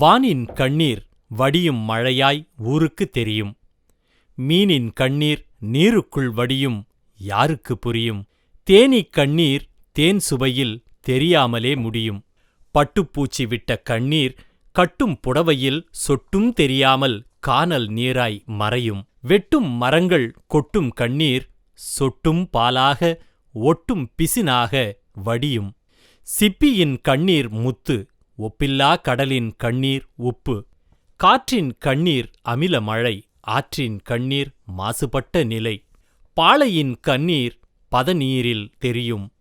வானின் கண்ணீர் வடியும் மழையாய் ஊருக்கு தெரியும். மீனின் கண்ணீர் நீருக்குள் வடியும் யாருக்கு புரியும்? தேனீக் கண்ணீர் தேன் சுவையில் தெரியாமலே முடியும். பட்டுப்பூச்சி விட்ட கண்ணீர் கட்டும் புடவையில் சொட்டும் தெரியாமல் கானல் நீராய் மறையும். வெட்டும் மரங்கள் கொட்டும் கண்ணீர் சொட்டும் பாலாக ஒட்டும் பிசினாக வடியும். சிப்பியின் கண்ணீர் முத்து ஒப்பில்லா கடலின் கண்ணீர் உப்பு. காற்றின் கண்ணீர் அமில மழை. ஆற்றின் கண்ணீர் மாசுபட்ட நிலை. பாளையின் கண்ணீர் பதநீரில் தெரியும்.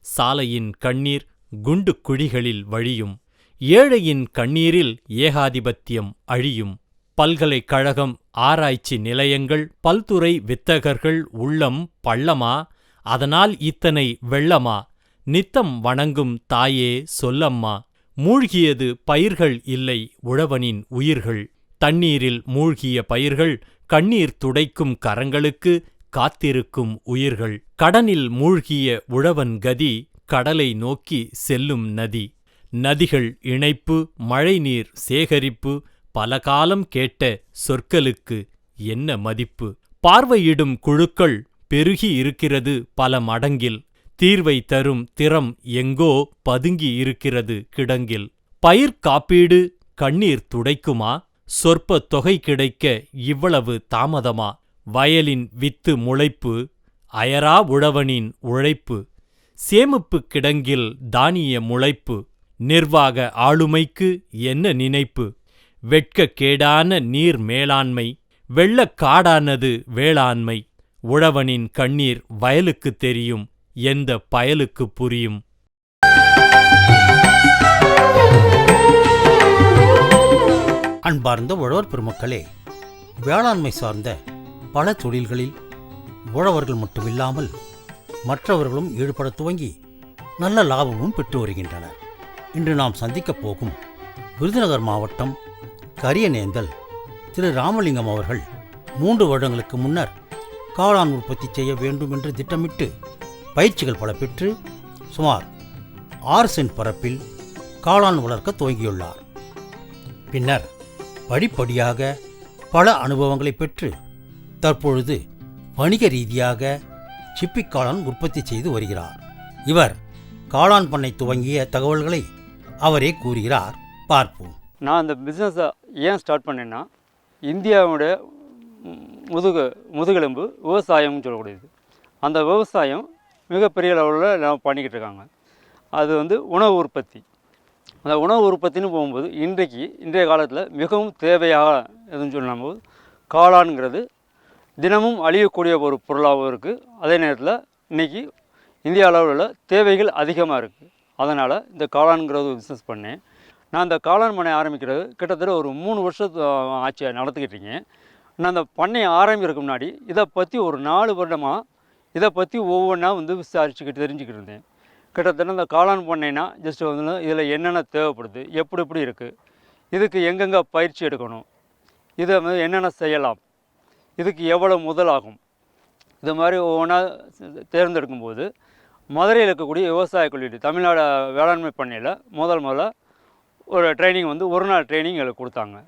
சாலையின் கண்ணீர் குண்டு குழிகளில் வழியும். ஏழையின் கண்ணீரில் ஏகாதிபத்தியம் அழியும். பல்கலைக்கழகம் ஆராய்ச்சி நிலையங்கள் பல்துறை வித்தகர்கள் உள்ளம் பள்ளமா? அதனால் இத்தனை வெள்ளமா? நித்தம் வணங்கும் தாயே சொல்லம்மா. மூழ்கியது பயிர்கள் இல்லை உழவனின் உயிர்கள். தண்ணீரில் மூழ்கிய பயிர்கள் கண்ணீர் துடைக்கும் கரங்களுக்கு காத்திருக்கும் உயிர்கள். கடனில் மூழ்கிய உழவன் கதி கடலை நோக்கி செல்லும் நதி. நதிகள் இணைப்பு மழைநீர் சேகரிப்பு பல காலம் கேட்ட சொற்களுக்கு என்ன மதிப்பு? பார்வையிடும் குழுக்கள் பெருகி இருக்கிறது பல மடங்கில். தீர்வை தரும் திறம் எங்கோ பதுங்கி இருக்கிறது கிடங்கில். பயிர் காப்பீடு கண்ணீர் துடைக்குமா? சொற்ப தொகை கிடைக்க இவ்வளவு தாமதமா? வயலின் வித்து முளைப்பு அயரா உழவனின் உழைப்பு சேமிப்பு கிடங்கில் தானிய முளைப்பு நிர்வாக ஆளுமைக்கு என்ன நினைப்பு? வெட்கக்கேடான நீர் மேலாண்மை வெள்ளக்காடானது வேளாண்மை உழவனின் கண்ணீர் வயலுக்குத் தெரியும். எந்த பயலுக்கு புரியும்? அன்பார்ந்த உழவர் பெருமக்களே வேளாண்மை சார்ந்த பல தொழில்களில் உழவர்கள் மட்டுமில்லாமல் மற்றவர்களும் ஈடுபட துவங்கி நல்ல லாபமும் பெற்று வருகின்றனர். இன்று நாம் சந்திக்கப் போகும் விருதுநகர் மாவட்டம் கரியநேந்தல் திரு. ராமலிங்கம் அவர்கள் மூன்று வருடங்களுக்கு முன்னர் காளான் உற்பத்தி செய்ய வேண்டும் என்று திட்டமிட்டு பயிற்சிகள் பல பெற்று சுமார் ஆறு சென்ட் பரப்பில் காளான் வளர்க்க துவங்கியுள்ளார். பின்னர் படிப்படியாக பல அனுபவங்களை பெற்று தற்பொழுது வணிக ரீதியாக சிப்பி காளான் உற்பத்தி செய்து வருகிறார். இவர் காளான் பண்ணை துவங்கிய தகவல்களை அவரே கூறுகிறார். பார்ப்போம். நான் அந்த பிஸ்னஸை ஏன் ஸ்டார்ட் பண்ணேன்னா இந்தியாவுடைய முதுக முதுகு முதுகெலும்பு விவசாயம்னு சொல்லக்கூடியது. அந்த விவசாயம் மிகப்பெரிய லெவலில் நான் பண்ணிக்கிட்டு இருக்காங்க. அது வந்து உணவு உற்பத்தி. அந்த உணவு உற்பத்தின்னு போகும்போது இன்றைக்கு இன்றைய காலத்தில் மிகவும் தேவையாக எதுன்னு சொல்லும்போது காளான்கிறது தினமும் அழியக்கூடிய ஒரு பொருளாகவும் இருக்குது அதே நேரத்தில் இன்றைக்கி இந்திய அளவில் தேவைகள் அதிகமாக இருக்குது அதனால் இந்த காளான்கிறது பிஸ்னஸ் பண்ணேன். நான் இந்த காளான் பண்ணை ஆரம்பிக்கிறது கிட்டத்தட்ட ஒரு மூணு வருஷத்து ஆட்சியை நடத்திக்கிட்டு இருக்கேன். நான் அந்த பண்ணையை ஆரம்பிக்கிறதுக்கு முன்னாடி இதை பற்றி ஒரு நாலு வருடமாக இதை பற்றி ஒவ்வொன்றா வந்து விசாரிச்சுக்கிட்டு தெரிஞ்சுக்கிட்டு இருந்தேன். கிட்டத்தட்ட இந்த காளான் பண்ணைனா ஜஸ்ட் வந்து இதில் என்னென்ன தேவைப்படுது எப்படி எப்படி இருக்குது இதுக்கு எங்கெங்கே பயிற்சி எடுக்கணும் இதை வந்து என்னென்ன செய்யலாம் இதுக்கு எவ்வளோ முதலாகும் இது மாதிரி ஒவ்வொன்றா தேர்ந்தெடுக்கும்போது மதுரையில் இருக்கக்கூடிய விவசாய கல்லூரி தமிழ்நாடு வேளாண்மை பண்ணையில் முதல் முதல்ல ஒரு ட்ரைனிங் வந்து ஒரு நாள் ட்ரைனிங் எங்களுக்கு கொடுத்தாங்க.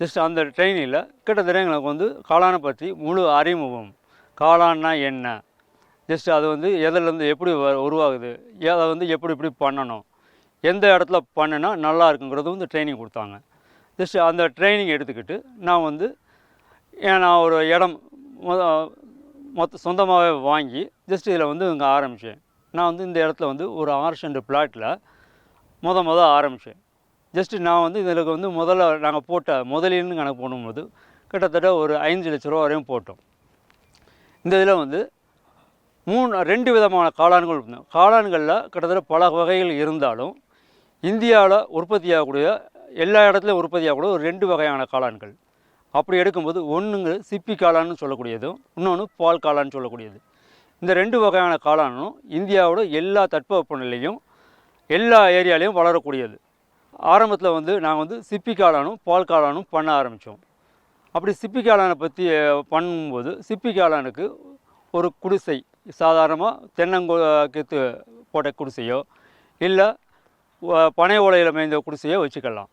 ஜஸ்ட் அந்த ட்ரைனிங்கில் கிட்டத்தட்ட எங்களுக்கு வந்து காளானை பற்றி முழு அறிமுகம் காளான்னா என்ன ஜஸ்ட் அது வந்து எதிலேருந்து எப்படி வ- உருவாகுது அதை வந்து எப்படி எப்படி பண்ணணும் எந்த இடத்துல பண்ணினா நல்லா இருக்குங்கிறது வந்து ட்ரைனிங் கொடுத்தாங்க. ஜஸ்ட் அந்த ட்ரைனிங் எடுத்துக்கிட்டு நான் வந்து ஏன் நான் ஒரு இடம் மொத மொத்த சொந்தமாகவே வாங்கி ஜஸ்ட் இதில் வந்து இங்கே ஆரம்பித்தேன். நான் வந்து இந்த இடத்துல வந்து ஒரு ஆறு சென்ட் பிளாட்டில் முத முத ஆரம்பித்தேன். ஜஸ்ட்டு நான் வந்து இதில் வந்து முதல்ல நாங்கள் போட்ட முதலீடுன்னு கணக்கு போடும்போது கிட்டத்தட்ட ஒரு ஐந்து லட்ச ரூபா வரையும் போட்டோம். இந்த இதில் வந்து மூணு ரெண்டு விதமான காளான்கள் காளான்களில் கிட்டத்தட்ட பல வகைகள் இருந்தாலும் இந்தியாவில் உற்பத்தியாகக்கூடிய எல்லா இடத்துலையும் உற்பத்தியாகக்கூடிய ஒரு ரெண்டு வகையான காளான்கள். அப்படி எடுக்கும்போது ஒன்றுங்க சிப்பி காளான்னு சொல்லக்கூடியதும் இன்னொன்று பால் காளான்னு சொல்லக்கூடியது. இந்த ரெண்டு வகையான காளானும் இந்தியாவோட எல்லா தட்பவெப்பநிலையும் எல்லா ஏரியாலையும் வளரக்கூடியது. ஆரம்பத்தில் வந்து நாங்கள் வந்து சிப்பி காளானும் பால் காளானும் பண்ண ஆரம்பித்தோம் அப்படி சிப்பி காளானை பற்றி பண்ணும்போது சிப்பி காளானுக்கு ஒரு குடிசை சாதாரணமாக தென்னங்கோ கீத்து போட்ட குடிசையோ இல்லை பனை ஓலையில் மேய்ந்த குடிசையோ வச்சுக்கலாம்.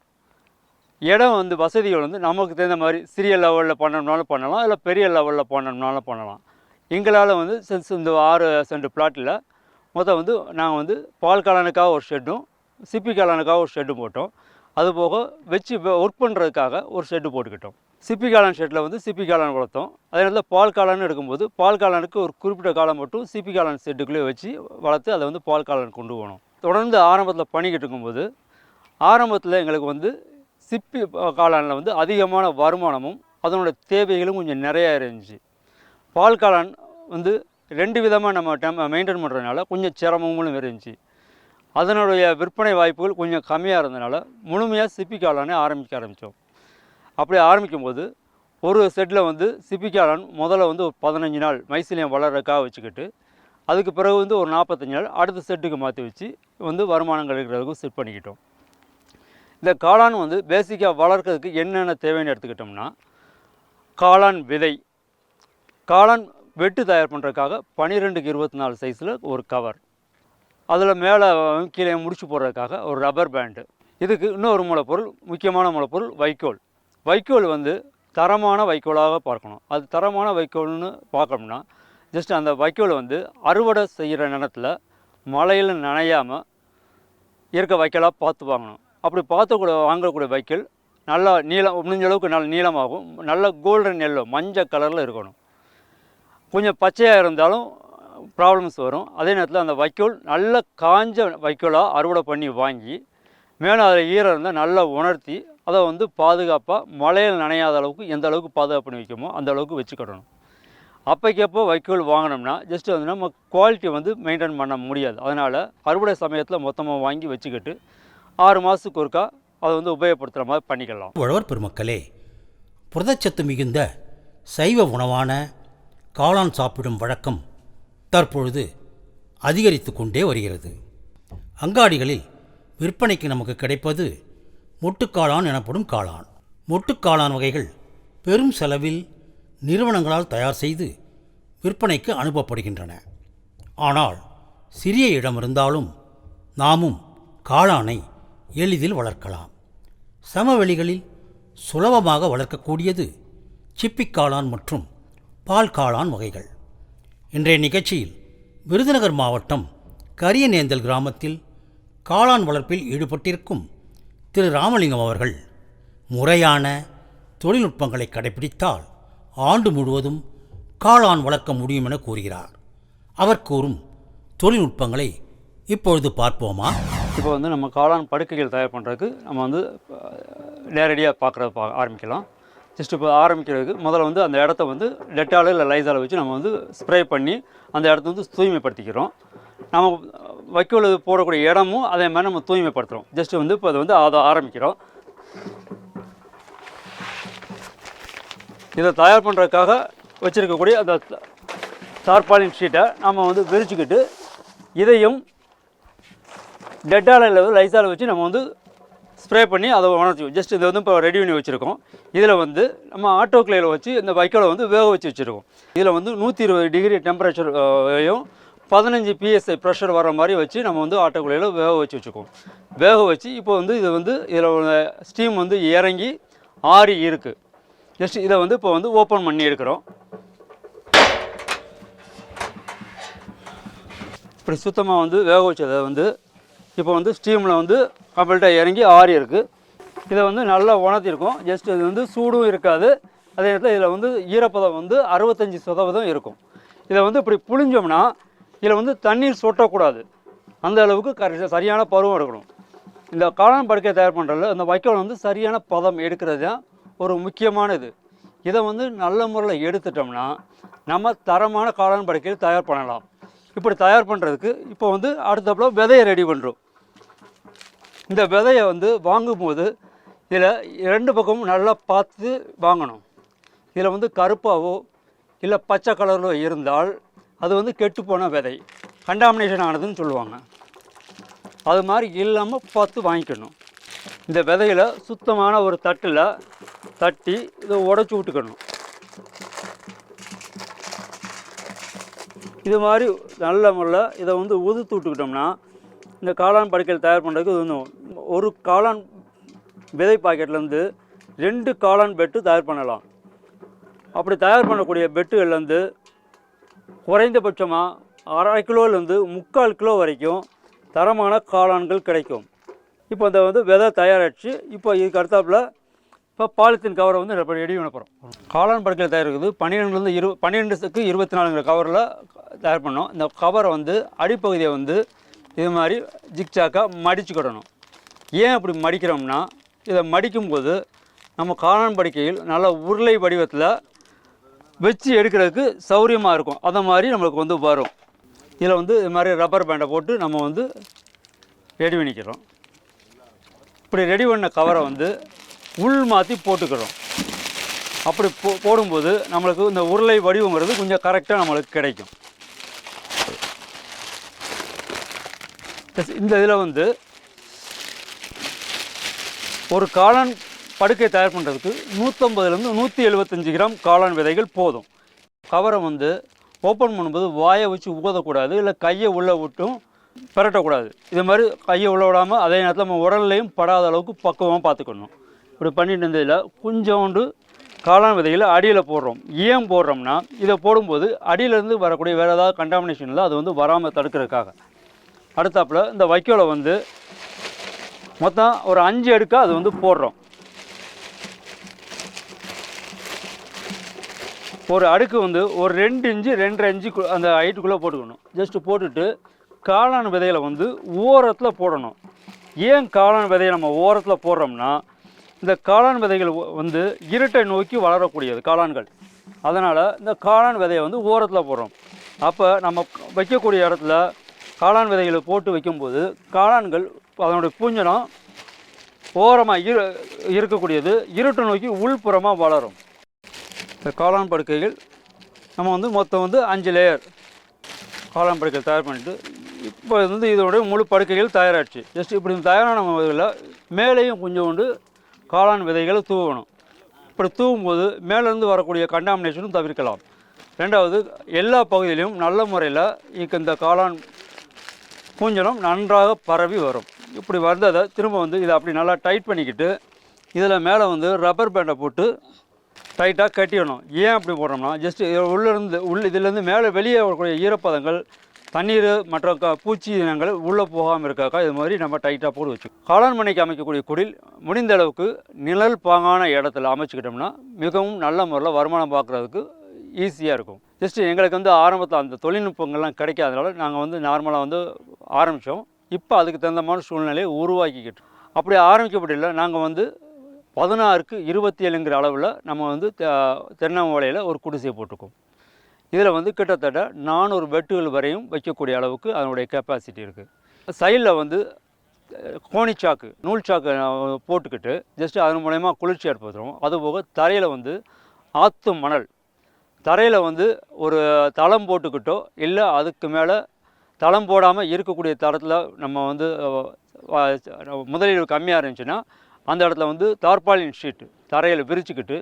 இடம் வந்து வசதிகள் வந்து நமக்கு தகுந்த மாதிரி சிறிய லெவலில் பண்ணணும்னாலும் பண்ணலாம் இல்லை பெரிய லெவலில் பண்ணணும்னாலும் பண்ணலாம். எங்களால் வந்து சென்ஸ் செ- இந்த ஆறு சென்ட் பிளாட்டில் மொத்தம் வந்து நாங்கள் வந்து பால் காலனுக்காக ஒரு ஷெட்டும் சிப்பி காலனுக்காக ஒரு ஷெட்டும் போட்டோம். அதுபோக வச்சு ஒர்க் பண்ணுறதுக்காக ஒரு ஷெட்டு போட்டுக்கிட்டோம். சிப்பி காளான் ஷெட்டில் வந்து சிப்பி காளான் வளர்த்தோம். அதே நேரத்தில் பால் காளான் எடுக்கும்போது பால் காளானுக்கு ஒரு குறிப்பிட்ட காலம் மட்டும் சிப்பி காளான் ஷெட்டுக்குள்ளேயே வச்சு வளர்த்து அதை வந்து பால் காளான் கொண்டு போகணும். தொடர்ந்து ஆரம்பத்தில் பண்ணிக்கிட்டு இருக்கும்போது ஆரம்பத்தில் எங்களுக்கு வந்து சிப்பி காளானில் வந்து அதிகமான வருமானமும் அதனோட தேவைகளும் கொஞ்சம் நிறையா இருந்துச்சு. பால் காளான் வந்து ரெண்டு விதமாக நம்ம டெம் மெயின்டைன் பண்ணுறதுனால கொஞ்சம் சிரமங்களும் இருந்துச்சு. அதனுடைய விற்பனை வாய்ப்புகள் கொஞ்சம் கம்மியாக இருந்தனால முழுமையாக சிப்பி காளானே ஆரம்பிக்க ஆரம்பித்தோம் அப்படி ஆரம்பிக்கும்போது ஒரு செட்டில் வந்து சிப்பிக்காலன் முதல்ல வந்து ஒரு பதினஞ்சு நாள் மைசிலியம் வளர்கிறக்காக வச்சுக்கிட்டு அதுக்கு பிறகு வந்து ஒரு நாற்பத்தஞ்சு நாள் அடுத்த செட்டுக்கு மாற்றி வச்சு வந்து வருமானம் கிடைக்கிறதுக்கும் செட் பண்ணிக்கிட்டோம். இந்த காளான் வந்து பேசிக்காக வளர்க்கறதுக்கு என்னென்ன தேவைன்னு எடுத்துக்கிட்டோம்னா காளான் விதை. காளான் வெட்டு தயார் பண்ணுறதுக்காக பன்னிரெண்டுக்கு இருபத்தி நாலு சைஸில் ஒரு கவர் அதில் மேலே கீழே முடிச்சு போடுறதுக்காக ஒரு ரப்பர் பேண்டு இதுக்கு இன்னொரு மூலப்பொருள் முக்கியமான மூலப்பொருள் வைக்கோல். வைக்கோல் வந்து தரமான வைக்கோலாக பார்க்கணும். அது தரமான வைக்கோல்னு பார்க்கணும்னா ஜஸ்ட் அந்த வைக்கோல் வந்து அறுவடை செய்கிற நேரத்தில் மழையில் நனையாமல் இருக்க வைக்கோலாக பார்த்து வாங்கணும். அப்படி பார்த்து கூட வாங்கக்கூடிய வைக்கோல் நல்லா நீளம் முடிஞ்ச அளவுக்கு நல்ல நீளமாகும் நல்ல கோல்டன் எல்லோ மஞ்சள் கலரில் இருக்கணும். கொஞ்சம் பச்சையாக இருந்தாலும் ப்ராப்ளம்ஸ் வரும். அதே நேரத்தில் அந்த வைக்கோல் நல்ல காஞ்ச வைக்கோலாக அறுவடை பண்ணி வாங்கி மேலே அதில் ஈரம் இருந்தால் நல்லா உணர்த்தி அதை வந்து பாதுகாப்பாக மழையில் நனையாத அளவுக்கு எந்த அளவுக்கு பாதுகாப்பு பண்ணி வைக்கமோ அந்த அளவுக்கு வச்சுக்கிடணும் அப்போக்கப்போ வைக்கோல் வாங்கினோம்னா ஜஸ்ட் வந்து நம்ம குவாலிட்டி வந்து மெயின்டைன் பண்ண முடியாது. அதனால் அறுவடை சமயத்தில் மொத்தமாக வாங்கி வச்சுக்கிட்டு ஆறு மாதத்துக்கு ஒருக்கா அதை வந்து உபயோகப்படுத்துகிற மாதிரி பண்ணிக்கலாம். உழவர் பெருமக்களே புரதச்சத்து மிகுந்த சைவ உணவான காளான் சாப்பிடும் வழக்கம் தற்பொழுது அதிகரித்து கொண்டே வருகிறது. அங்காடிகளில் விற்பனைக்கு நமக்கு கிடைப்பது மொட்டுக்காளான் எனப்படும் காளான். மொட்டுக்காளான் வகைகள் பெரும் செலவில் நிறுவனங்களால் தயார் செய்து விற்பனைக்கு அனுப்பப்படுகின்றன. ஆனால் சிறிய இடம் இருந்தாலும் நாமும் காளானை எளிதில் வளர்க்கலாம். சமவெளிகளில் சுலபமாக வளர்க்கக்கூடியது சிப்பிக்காளான் மற்றும் பால் காளான் வகைகள். இன்றைய நிகழ்ச்சியில் விருதுநகர் மாவட்டம் கரியநேந்தல் கிராமத்தில் காளான் வளர்ப்பில் ஈடுபட்டிருக்கும் திரு ராமலிங்கம் அவர்கள் முறையான தொழில்நுட்பங்களை கடைபிடித்தால் ஆண்டு முழுவதும் காளான் வளர்க்க முடியும் என கூறுகிறார். அவர் கூறும் தொழில்நுட்பங்களை இப்பொழுது பார்ப்போமா? இப்போ வந்து நம்ம காளான் படுக்கைகள் தயார் பண்ணுறதுக்கு நம்ம வந்து நேரடியாக பார்க்குறத பா ஆரம்பிக்கலாம். ஜஸ்ட் இப்போ ஆரம்பிக்கிறதுக்கு முதல்ல வந்து அந்த இடத்த வந்து டெட்டால் இல்லை லைசால் வச்சு நம்ம வந்து ஸ்ப்ரே பண்ணி அந்த இடத்த வந்து தூய்மைப்படுத்திக்கிறோம். நம்ம வைக்கோல் போடக்கூடிய இடமும் அதே மாதிரி நம்ம தூய்மைப்படுத்துகிறோம் ஜஸ்ட் வந்து இப்போ அதை வந்து அதை ஆரம்பிக்கிறோம். இதை தயார் பண்ணுறதுக்காக வச்சுருக்கக்கூடிய அந்த தார்பாலின் ஷீட்டை நம்ம வந்து விரிச்சுக்கிட்டு இதையும் டெட்டால் வந்து லைசால் வச்சு நம்ம வந்து ஸ்ப்ரே பண்ணி அதை உணர்ச்சிக்கும் ஜஸ்ட் இதை வந்து இப்போ ரெடி பண்ணி வச்சுருக்கோம். இதில் வந்து நம்ம ஆட்டோ கிளையில் வச்சு இந்த வைக்கோலை வந்து வேக வச்சு வச்சுருக்கோம். இதில் வந்து நூற்றி இருபது டிகிரி டெம்பரேச்சரையும் பதினஞ்சு பிஎஸ்ஐ ப்ரெஷர் வர மாதிரி வச்சு நம்ம வந்து ஆட்டோக்குள்ளையில் வேக வச்சு வச்சுக்குவோம். வேக வச்சு இப்போ வந்து இது வந்து இதில் ஸ்டீம் வந்து இறங்கி ஆறி இருக்குது ஜஸ்ட் இதை வந்து இப்போ வந்து ஓப்பன் பண்ணி எடுக்கிறோம். இப்படி சுத்தமாக வந்து வேக வச்சதை வந்து இப்போ வந்து ஸ்டீமில் வந்து கம்ப்ளீட்டாக இறங்கி ஆறி இருக்குது இதை வந்து நல்லா உணர்த்திருக்கோம். ஜஸ்ட் இது வந்து சூடும் இருக்காது. அதே நேரத்தில் இதில் வந்து ஈரப்பதம் வந்து அறுபத்தஞ்சி சதவீதம் இருக்கும். இதை வந்து இப்படி புழிஞ்சோம்னா இதில் வந்து தண்ணீர் சொட்டக்கூடாது. அந்த அளவுக்கு கரெக்டாக சரியான பருவம் எடுக்கணும். இந்த காளான் படுக்கை தயார் பண்ணுறதுல அந்த வைக்கோல் வந்து சரியான பதம் எடுக்கிறது தான் ஒரு முக்கியமான இது இதை வந்து நல்ல முறையில் எடுத்துட்டோம்னா நம்ம தரமான காளான் படுக்கையை தயார் பண்ணலாம். இப்படி தயார் பண்ணுறதுக்கு இப்போ வந்து அடுத்தப்பல விதையை ரெடி பண்ணுறோம் இந்த விதையை வந்து வாங்கும்போது இதில் ரெண்டு பக்கமும் நல்லா பார்த்து வாங்கணும். இதில் வந்து கருப்பாவோ இல்லை பச்சை கலரோ இருந்தால் அது வந்து கெட்டுப்போன விதை. கண்டாமினேஷன் ஆனதுன்னு சொல்லுவாங்க. அது மாதிரி இல்லாமல் பார்த்து வாங்கிக்கணும். இந்த விதையில் சுத்தமான ஒரு தட்டில் தட்டி இதை உடச்சி விட்டுக்கணும். இது மாதிரி நல்ல முறையில் இதை வந்து உதுத்து விட்டுக்கிட்டோம்னா இந்த காளான் படுக்கையில் தயார் பண்ணுறதுக்கு இது வந்து ஒரு காளான் விதை பாக்கெட்லேருந்து ரெண்டு காளான் பெட்டு தயார் பண்ணலாம். அப்படி தயார் பண்ணக்கூடிய பெட்டுகள்லேருந்து குறைந்தபட்சமாக அரை கிலோலேருந்து முக்கால் கிலோ வரைக்கும் தரமான காளான்கள் கிடைக்கும். இப்போ இந்த வந்து விதை தயாராகிடுச்சு இப்போ இதுக்கு அடுத்தாப்புல இப்போ பாலித்தீன் கவரை வந்து ரெடி பண்ண போகிறோம் காளான் படுக்கையில் தயார் இருக்குது பன்னிரெண்டுலேருந்து இரு பன்னிரெண்டுக்கு இருபத்தி நாலுங்கிற கவரில் தயார் பண்ணோம். இந்த கவரை வந்து அடிப்பகுதியை வந்து இது மாதிரி ஜிக்ஜாக்காக மடிச்சுக்கிடணும் ஏன் அப்படி மடிக்கிறோம்னா இதை மடிக்கும்போது நம்ம காளான் படுக்கையில் நல்ல உருளை வடிவத்தில் வச்சு எடுக்கிறதுக்கு சௌரியமாக இருக்கும். அந்த மாதிரி நம்மளுக்கு வந்து வரும். இதில் வந்து இது மாதிரி ரப்பர் பேண்டை போட்டு நம்ம வந்து ரெடி பண்ணிக்கிறோம். இப்படி ரெடி பண்ண கவரை வந்து உள் மாற்றி போட்டுக்கிறோம். அப்படி போ போடும்போது நம்மளுக்கு இந்த உருளை வடிவங்கிறது கொஞ்சம் கரெக்டாக நம்மளுக்கு கிடைக்கும். இந்த இதில் வந்து ஒரு காளான் படுக்கை தயார் பண்ணுறதுக்கு நூற்றம்பதுலேருந்து நூற்றி எழுபத்தஞ்சு கிராம் காளான் விதைகள் போதும். கவரை வந்து ஓப்பன் பண்ணும்போது வாயை வச்சு ஊதக்கூடாது இல்லை கையை உள்ளே விட்டும் பிரட்டக்கூடாது. இது மாதிரி கையை உள்ள விடாமல் அதே நேரத்தில் நம்ம உடல்லையும் படாத அளவுக்கு பக்குவமாக பார்த்துக்கணும். இப்படி பண்ணிட்டு இருந்ததில் கொஞ்சோண்டு காளான் விதைகளை அடியில் போடுறோம். ஏன் போடுறோம்னா இதை போடும்போது அடியிலேருந்து வரக்கூடிய வேறு ஏதாவது கண்டாமினேஷனில் அது வந்து வராமல் தடுக்கிறதுக்காக. அடுத்தாப்புல இந்த வைக்கோலை வந்து மொத்தம் ஒரு அஞ்சு அடுக்காக அது வந்து போடுறோம். ஒரு அடுக்கு வந்து ஒரு ரெண்டு இன்ச்சு ரெண்டரை இன்ச்சு கு- அந்த ஹைட்டுக்குள்ளே போட்டுக்கணும். ஜஸ்ட்டு போட்டுட்டு காளான் விதைகளை வந்து ஓரத்தில் போடணும். ஏன் காளான் விதையை நம்ம ஓரத்தில் போடுறோம்னா இந்த காளான் விதைகள் வந்து இருட்டை நோக்கி வளரக்கூடியது காளான்கள். அதனால் இந்த காளான் விதையை வந்து ஓரத்தில் போடுறோம். அப்போ நம்ம வைக்கக்கூடிய இடத்துல காளான் விதைகளை போட்டு வைக்கும்போது காளான்கள் அதனுடைய பூஞ்சனம் ஓரமாக இரு இருக்கக்கூடியது இருட்டை நோக்கி உள்புறமாக வளரும். இந்த காளான் படுக்கைகள் நம்ம வந்து மொத்தம் வந்து அஞ்சு லேயர் காளான் படுக்கைகள் தயார் பண்ணிட்டு இப்போ வந்து இதோட முழு படுக்கைகள் தயாராகிடுச்சு ஜஸ்ட் இப்படி தயாரான இதில் மேலேயும் கொஞ்சோண்டு காளான் விதைகளை தூவணும். இப்படி தூவும்போது மேலேருந்து வரக்கூடிய கண்டாமினேஷனும் தவிர்க்கலாம். ரெண்டாவது எல்லா பகுதியிலையும் நல்ல முறையில் இந்த காளான் பூஞ்சனம் நன்றாக பரவி வரும். இப்படி வந்ததை திரும்ப வந்து இதை அப்படி நல்லா டைட் பண்ணிக்கிட்டு இதில் மேலே வந்து ரப்பர் பேண்டை போட்டு டைட்டாக கட்டிடணும். ஏன் அப்படி போடுறோம்னா ஜஸ்ட் உள்ளேருந்து உள் இதுலேருந்து மேலே வெளியே வரக்கூடிய ஈரப்பதங்கள் தண்ணீர் மற்ற க பூச்சி இனங்கள் உள்ளே போகாமல் இருக்காக்கா இது மாதிரி நம்ம டைட்டாக போட்டு வச்சு காளான் மணிக்கு அமைக்கக்கூடிய குடில் முடிந்த அளவுக்கு நிழல் பாங்கான இடத்துல அமைச்சுக்கிட்டோம்னா மிகவும் நல்ல முறையில் வருமானம் பார்க்குறதுக்கு ஈஸியாக இருக்கும். ஜஸ்ட் எங்களுக்கு வந்து ஆரம்பத்தில் அந்த தொழில்நுட்பங்கள்லாம் கிடைக்காதனால நாங்கள் வந்து நார்மலாக வந்து ஆரம்பித்தோம் இப்போ அதுக்கு தகுந்தமான சூழ்நிலையை உருவாக்கிக்கிட்டோம் அப்படி ஆரம்பிக்கப்படல நாங்கள் வந்து பதினாறுக்கு இருபத்தி ஏழுங்கிற அளவில் நம்ம வந்து தெ- ஒரு குடிசையை போட்டிருக்கோம். இதில் வந்து கிட்டத்தட்ட நானூறு பெட்டுகள் வரையும் வைக்கக்கூடிய அளவுக்கு அதனுடைய கெப்பாசிட்டி இருக்குது சைடில் வந்து கோணிச்சாக்கு நூல் சாக்கு போட்டுக்கிட்டு ஜஸ்ட் அதன் மூலயமா குளிர்ச்சி ஏற்படுத்துகிறோம் அதுபோக தரையில் வந்து ஆற்று மணல். தரையில் வந்து ஒரு தளம் போட்டுக்கிட்டோ இல்லை அதுக்கு மேலே தளம் போடாமல் இருக்கக்கூடிய தரத்தில் நம்ம வந்து முதலீடு கம்மியாக இருந்துச்சுன்னா அந்த இடத்துல வந்து தார்பாலின் ஷீட்டு தரையில் விரிச்சுக்கிட்டு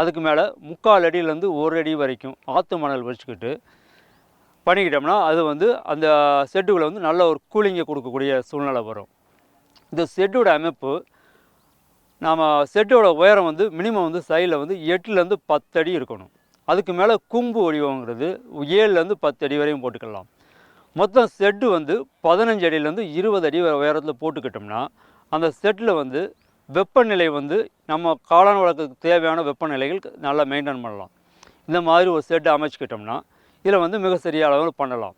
அதுக்கு மேலே முக்கால் அடியிலேருந்து ஒரு அடி வரைக்கும் ஆற்று மணல் வச்சுக்கிட்டு பண்ணிக்கிட்டோம்னா அது வந்து அந்த செட்டுகளை வந்து நல்ல ஒரு கூலிங்கை கொடுக்கக்கூடிய சூழ்நிலை வரும். இந்த செட்டோட அமைப்பு நாம் செட்டோட உயரம் வந்து மினிமம் வந்து சைடில் வந்து எட்டுலேருந்து பத்து அடி இருக்கணும். அதுக்கு மேலே கும்பு வடிவங்கிறது ஏழுலேருந்து பத்து அடி வரையும் போட்டுக்கலாம். மொத்தம் செட்டு வந்து பதினஞ்சு அடியிலேருந்து இருபது அடி உயரத்தில் போட்டுக்கிட்டோம்னா அந்த செட்டில் வந்து வெப்பநிலை வந்து நம்ம காளான் வளர்க்கறதுக்கு தேவையான வெப்பநிலைகள் நல்லா மெயின்டைன் பண்ணலாம். இந்த மாதிரி ஒரு செட்டு அமைச்சுக்கிட்டோம்னா இதில் வந்து மிக சரியான அளவில் பண்ணலாம்.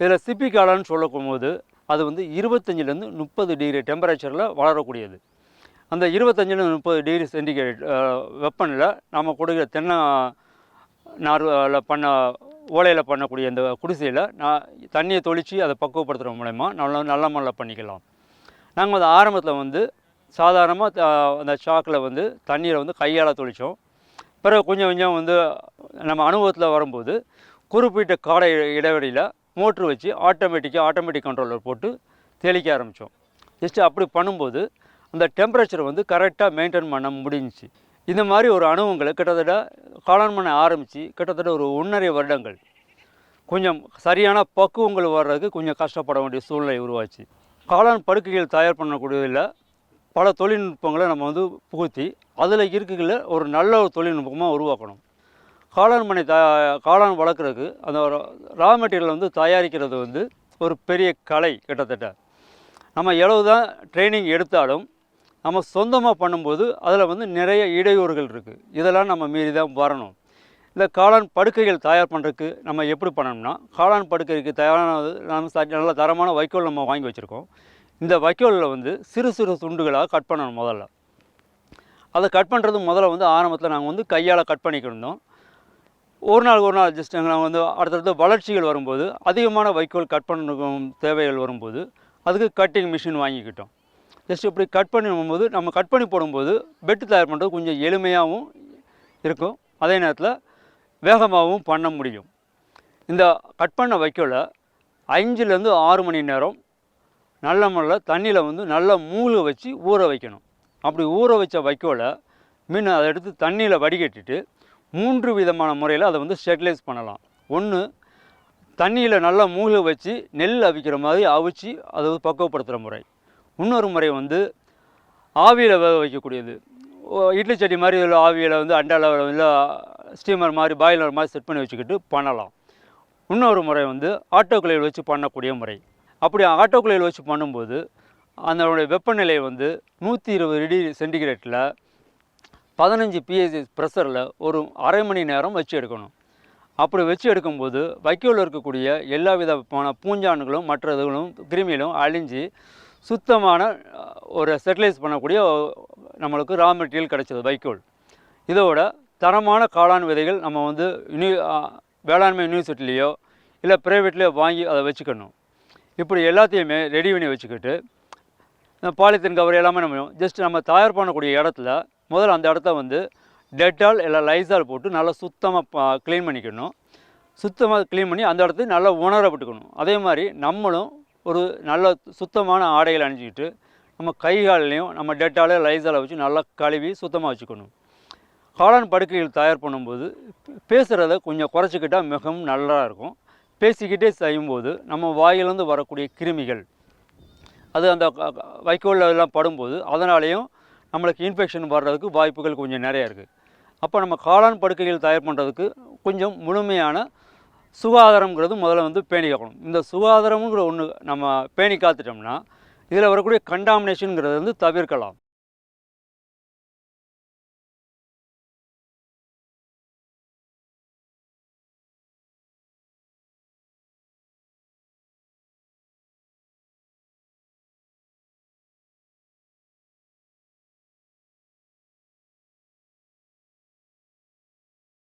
இதில் சிப்பி காளான்னு சொல்லக்கும்போது அது வந்து இருபத்தஞ்சிலேருந்து முப்பது டிகிரி டெம்பரேச்சரில் வளரக்கூடியது. அந்த இருபத்தஞ்சிலேருந்து முப்பது டிகிரி சென்டிகிரேட் வெப்பநிலை நம்ம கொடுக்குற தென்னை நார்வில் பண்ண ஓலையில் பண்ணக்கூடிய இந்த குடிசையில் நான் தண்ணியை தொளித்து அதை பக்குவப்படுத்துகிற மூலயமா நல்ல நல்ல முறையில் பண்ணிக்கலாம். நாங்கள் வந்து ஆரம்பத்தில் வந்து சாதாரணமாக அந்த சாக்கில் வந்து தண்ணீரை வந்து கையால் தொளித்தோம் பிறகு கொஞ்சம் கொஞ்சம் வந்து நம்ம அனுபவத்தில் வரும்போது குறிப்பிட்ட காடை இடைவெளியில் மோட்ரு வச்சு ஆட்டோமேட்டிக்காக ஆட்டோமேட்டிக் கண்ட்ரோலர் போட்டு தெளிக்க ஆரம்பித்தோம் ஜஸ்ட்டு அப்படி பண்ணும்போது அந்த டெம்பரேச்சர் வந்து கரெக்டாக மெயின்டைன் பண்ண முடிஞ்சிச்சு. இந்த மாதிரி ஒரு அனுபவங்களை கிட்டத்தட்ட காளான் பண்ண ஆரம்பித்து கிட்டத்தட்ட ஒரு ஒன்றரை வருடங்கள். கொஞ்சம் சரியான பக்குவங்கள் வர்றதுக்கு கொஞ்சம் கஷ்டப்பட வேண்டிய சூழ்நிலை உருவாச்சு. காளான் படுக்கைகள் தயார் பண்ணக்கூடியதில் பல தொழில்நுட்பங்களை நம்ம வந்து புகுத்தி அதில் இருக்குள்ள ஒரு நல்ல ஒரு தொழில்நுட்பமாக உருவாக்கணும். காளான் மனை த காளான் வளர்க்குறதுக்கு அந்த ரா மெட்டீரியல் வந்து தயாரிக்கிறது வந்து ஒரு பெரிய கலை கிட்டத்தட்ட. நம்ம எவ்வளவு தான் ட்ரைனிங் எடுத்தாலும் நம்ம சொந்தமாக பண்ணும்போது அதில் வந்து நிறைய இடையூறுகள் இருக்குது இதெல்லாம் நம்ம மீறி தான் வரணும். இந்த காளான் படுக்கைகள் தயார் பண்ணுறதுக்கு நம்ம எப்படி பண்ணணும்னா காளான் படுக்கைக்கு தயாரானது நம்ம ச- நல்ல தரமான வைக்கோல் நம்ம வாங்கி வச்சுருக்கோம். இந்த வைக்கோலில் வந்து சிறு சிறு துண்டுகளாக கட் பண்ணணும் முதல்ல. அதை கட் பண்ணுறது முதல்ல வந்து ஆரம்பத்தில் நாங்கள் வந்து கையால் கட் பண்ணிக்கிருந்தோம் ஒரு நாள் ஒரு நாள் ஜஸ்ட் நாங்கள் வந்து அடுத்தடுத்த வளர்ச்சிகள் வரும்போது அதிகமான வைக்கோல் கட் பண்ணும் தேவைகள் வரும்போது அதுக்கு கட்டிங் மிஷின் வாங்கிக்கிட்டோம். ஜஸ்ட் இப்படி கட் பண்ணும்போது நம்ம கட் பண்ணி போடும்போது பெட்டு தயார் பண்ணுறது கொஞ்சம் எளிமையாகவும் இருக்கும். அதே நேரத்தில் வேகமாகவும் பண்ண முடியும். இந்த கட் பண்ண வைக்கோலை அஞ்சுலேருந்து ஆறு மணி நேரம் நல்ல முறையில் தண்ணியில் வந்து நல்லா மூழ்க வச்சு ஊற வைக்கணும். அப்படி ஊற வச்ச வைக்கோலை மீன் அதை எடுத்து தண்ணியில் வடிகட்டிட்டு மூன்று விதமான முறையில் அதை வந்து ஸ்டெர்லைஸ் பண்ணலாம். ஒன்று தண்ணியில் நல்லா மூழ்க வச்சு நெல் அவிக்கிற மாதிரி அவிச்சு அதை வந்து பக்குவப்படுத்துகிற முறை. இன்னொரு முறை வந்து ஆவியில் வேக வைக்கக்கூடியது. ஓ, இட்லி சட்டி மாதிரி உள்ள ஆவியில் வந்து அண்டாவில் இல்லை ஸ்டீமர் மாதிரி பாய்லர் மாதிரி செட் பண்ணி வச்சுக்கிட்டு பண்ணலாம். இன்னொரு முறை வந்து ஆட்டோக்குலையில் வச்சு பண்ணக்கூடிய முறை. அப்படி ஆட்டோக்குலையில் வச்சு பண்ணும்போது அதனுடைய வெப்பநிலை வந்து நூற்றி இருபது டிகிரி சென்டிகிரேட்டில் பதினஞ்சு பிஎஸ்சி ப்ரெஷரில் ஒரு அரை மணி நேரம் வச்சு எடுக்கணும். அப்படி வச்சு எடுக்கும்போது வைக்கோலில் இருக்கக்கூடிய எல்லா விதமான பூஞ்சான்களும் மற்ற இதுகளும் கிருமிகளும் அழிஞ்சு சுத்தமான ஒரு ஸ்டெர்லைஸ் பண்ணக்கூடிய நம்மளுக்கு ரா மெட்டீரியல் கிடைச்சது வைக்கோல். இதோட தரமான காளான் விதைகள் நம்ம வந்து யூனி வேளாண்மை யூனிவர்சிட்டிலேயோ இல்லை ப்ரைவேட்லேயோ வாங்கி அதை வச்சுக்கணும். இப்படி எல்லாத்தையுமே ரெடி பண்ணி வச்சுக்கிட்டு இந்த பாலித்தீன் கவர் எல்லாமே நம்ம ஜஸ்ட் நம்ம தயார் பண்ணக்கூடிய இடத்துல முதல்ல அந்த இடத்த வந்து டெட்டால் இல்லை லைசால் போட்டு நல்லா சுத்தமாக க்ளீன் பண்ணிக்கணும். சுத்தமாக க்ளீன் பண்ணி அந்த இடத்துக்கு நல்லா உணரப்பட்டுக்கணும் அதே மாதிரி நம்மளும் ஒரு நல்ல சுத்தமான ஆடைகள் அணிஞ்சிக்கிட்டு நம்ம கை கால்லையும் நம்ம டெட்டாலே லைசாலை வச்சு நல்லா கழுவி சுத்தமாக வச்சுக்கணும். காளான் படுக்கைகள் தயார் பண்ணும்போது பேசுகிறத கொஞ்சம் குறைச்சிக்கிட்டால் மிகவும் நல்லா இருக்கும். பேசிக்கிட்டே செய்யும்போது நம்ம வாயிலிருந்து வரக்கூடிய கிருமிகள் அது அந்த வைக்கோலில் எல்லாம் படும்போது அதனாலேயும் நம்மளுக்கு இன்ஃபெக்ஷன் வர்றதுக்கு வாய்ப்புகள் கொஞ்சம் நிறையா இருக்குது அப்போ நம்ம காளான் படுக்கைகள் தயார் பண்ணுறதுக்கு கொஞ்சம் முழுமையான சுகாதாரங்கிறது முதல்ல வந்து பேணி காக்கணும். இந்த சுகாதாரம்ங்கிற ஒன்று நம்ம பேணி காத்துட்டோம்னா இதில் வரக்கூடிய கண்டாமினேஷனுங்கிறது வந்து தவிர்க்கலாம்.